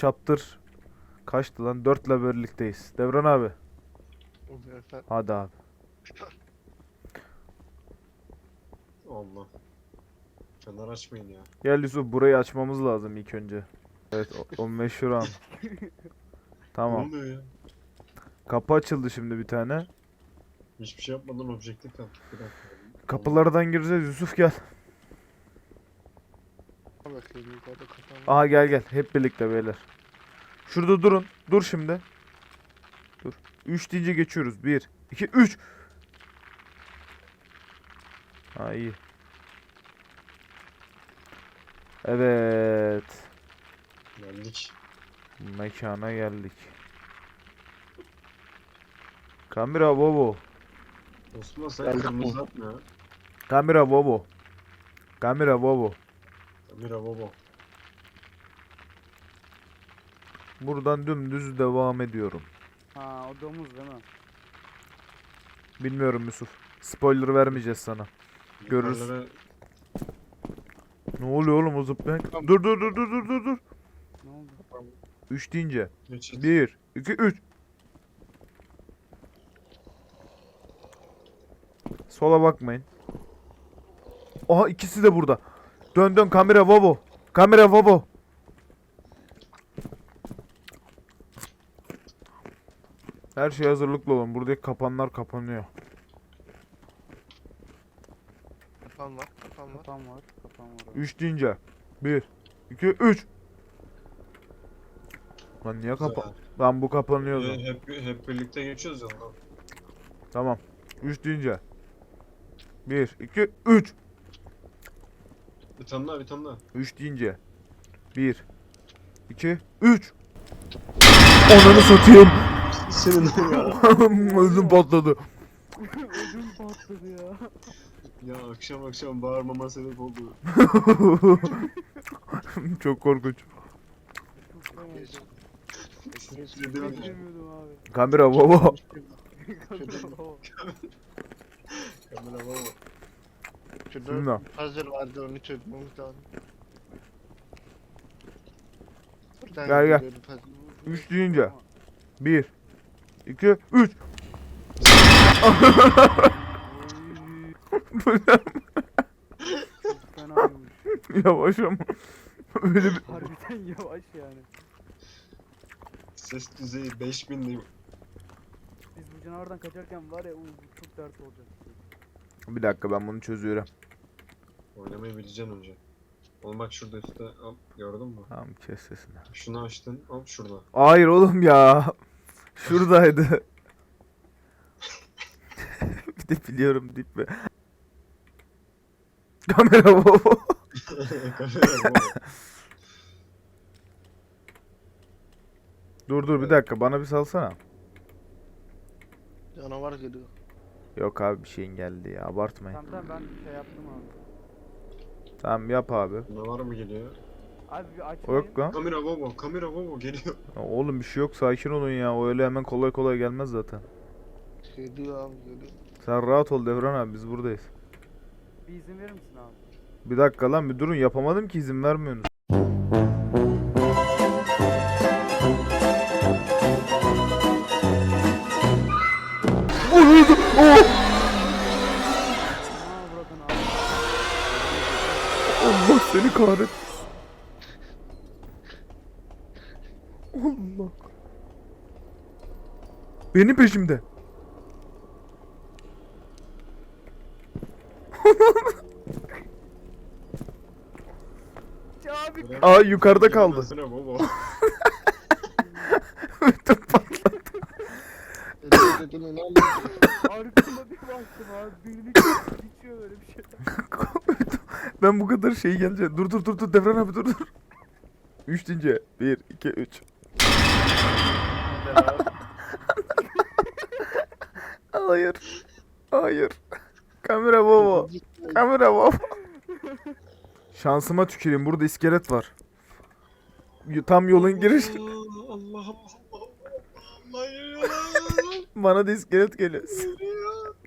chapter kaçtı lan? 4 ile birlikteyiz. Devran abi. Oluyor efendim. Hadi abi. Allah. Fener açmayın ya. Gel Yusuf burayı açmamız lazım ilk önce. Evet o, o meşhur an. Ne Tamam. oluyor ya? Kapı açıldı şimdi bir tane. Hiçbir şey yapmadan objektif yaptık. Bir dakika. Kapılardan gireceğiz Yusuf gel. Bakayım yukarıda kafam var. Aha gel gel hep birlikte beyler. Şurada durun. Dur şimdi. Dur. 3 deyince geçiyoruz. 1 2 3. Ha iyi. Evet. Geldik. Mekana geldik. Kamera bobo. Osman sen Geldik kırmızı atma ya. Kamera bobo. Kamera bobo. Mira baba. Buradan dümdüz devam ediyorum. Ha o domuz değil mi? Bilmiyorum Yusuf. Spoiler vermeyeceğiz sana. Görürüz. Yukarılara Ne oluyor oğlum o zıplayan? Dur dur dur dur dur dur dur. Ne oldu? 3 deyince. geçit. 1 2 3. Sola bakmayın. Aha ikisi de burada. Dön dön kamera babo. Kamera babo. Her şey hazırlıklı olun. Buradaki kapanlar kapanıyor. Kafam var. Kafam var. Kafam var. Kafam var. abi. 3 deyince. 1 2 3. Lan niye kapa? Güzel. Lan bu kapanıyordu. Ee, hep, hep birlikte geçiyoruz ya lan. Tamam. 3 deyince. 1 2 3. Bir tane daha bir tane daha. 3 deyince. 1 2 3. Ananı satayım. Senin ya. Özüm patladı. Ödüm patladı ya. ya akşam akşam bağırmama sebep oldu. Çok korkunç. Beklemiyordum abi. Kamera baba. Kamera baba. Kamera baba. Şurada Şunda. puzzle vardı onu çözmemiz lazım. Buradan Gel, gel. gidiyordu puzzle. 3 deyince. 1 2 3. Çok fenaymış. Yavaş ama. Öyle bir Harbiden yavaş yani. Ses düzeyi 5000 diyeyim. Biz bu canavardan kaçarken var ya uu, çok dert olacak. Bir dakika ben bunu çözüyorum. Oynamayı bileceksin önce. Oğlum bak şurada üstte al gördün mü? Tamam kes sesini. Şunu açtın al şurada. Hayır oğlum ya. Şuradaydı. bir de biliyorum deyip mi? Kamera baba. Kamera baba. Dur dur bir dakika bana bir salsana. Canavar geliyor. Yok abi bir şeyin geldi ya abartmayın. Tamam tamam ben şey yaptım abi. Tamam yap abi. Ne var mı geliyor? Abi bir O açmayın. yok lan. Kamera baba, kamera baba geliyor. Ya Oğlum bir şey yok sakin olun ya. O öyle hemen kolay kolay gelmez zaten. Geliyor abi geliyor. Sen rahat ol Devran abi biz buradayız. Bir izin verir misin abi? Bir dakika lan bir durun yapamadım ki izin vermiyorsunuz. Aa seni kahretsin. Allah. Benim peşimde. Aa yukarıda kaldı. Kamera baba. Ödüm patladı. Dedi dedi ne oldu? arkama bir baktım abi. Birlik bitiyor böyle bir şey. Bu kadar şey gelince dur dur dur dur Devran abi dur dur. 3 deyince 1 2 3. Hayır. Hayır. Kamera baba. Kamera baba. Şansıma tüküreyim. Burada iskelet var. Tam yolun girişi. Allah Allah Allah. Allah ya. Bana da iskelet geliyor.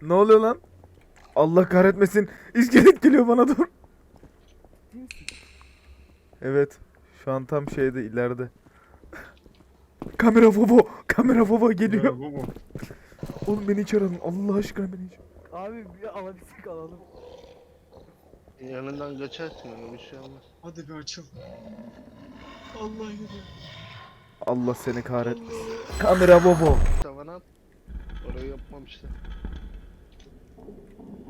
Ne oluyor lan? Allah kahretmesin. İskelet geliyor bana dur. Değil misin? Evet. Şu an tam şeyde ileride. Kamera baba. Kamera baba geliyor. Bu bu. Oğlum beni içeri alın. Allah aşkına beni içeri. Abi bir alabilsek alalım. Yanından geçersin öyle bir şey olmaz. Hadi bir açıl. Allah yürü. Allah seni kahret. Kamera baba. Tavana at. Orayı yapmamışlar.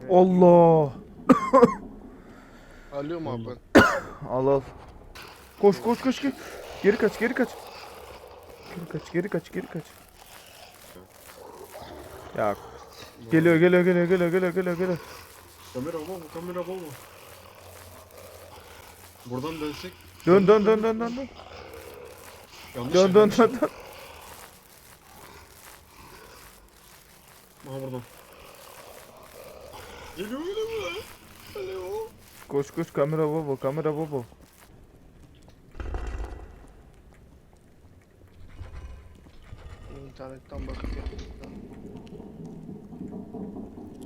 Allah. Alıyorum abi ben. Al al. Koş koş koş geri. Geri kaç geri kaç. Geri kaç geri kaç geri kaç. Ya geliyor geliyor geliyor geliyor geliyor geliyor geliyor. Kamera baba kamera baba. Buradan dönsek. Dön dön dön dön dön dön. Yanlış Dön dön dön dön. Aha buradan. Geliyor geliyor. Geliyor. Koş koş kamera baba kamera baba. İnternetten bakıyorum.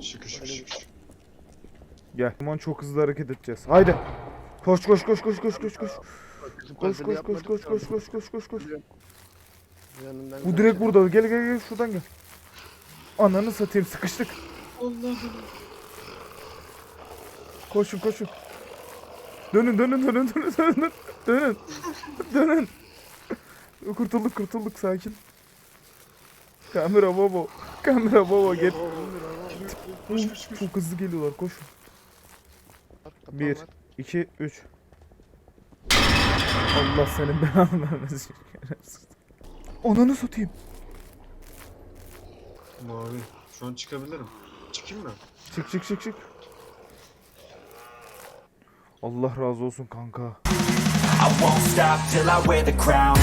Şıkır şıkır Öyle bir şıkır. Gel. Aman çok hızlı hareket edeceğiz. Haydi. Koş koş koş koş koş koş koş. Koş koş koş koş koş koş koş koş koş. Bu direkt burada. Gel gel gel şuradan gel. Ananı satayım sıkıştık. Allah'ım. Koşun koşun. Dönün dönün dönün dönün dönün. Dönün. Dönün. Kurtulduk kurtulduk sakin. Kamera baba. Kamera baba gel. Koş koş koş. Çok hızlı geliyorlar koşun. Bir. 2 3 Allah senin belanı vermesin. Ananı satayım. Mavi. Şu an çıkabilirim. Çıkayım mı? Çık çık çık çık. Allah razı olsun kanka. I won't stop till I wear the crown.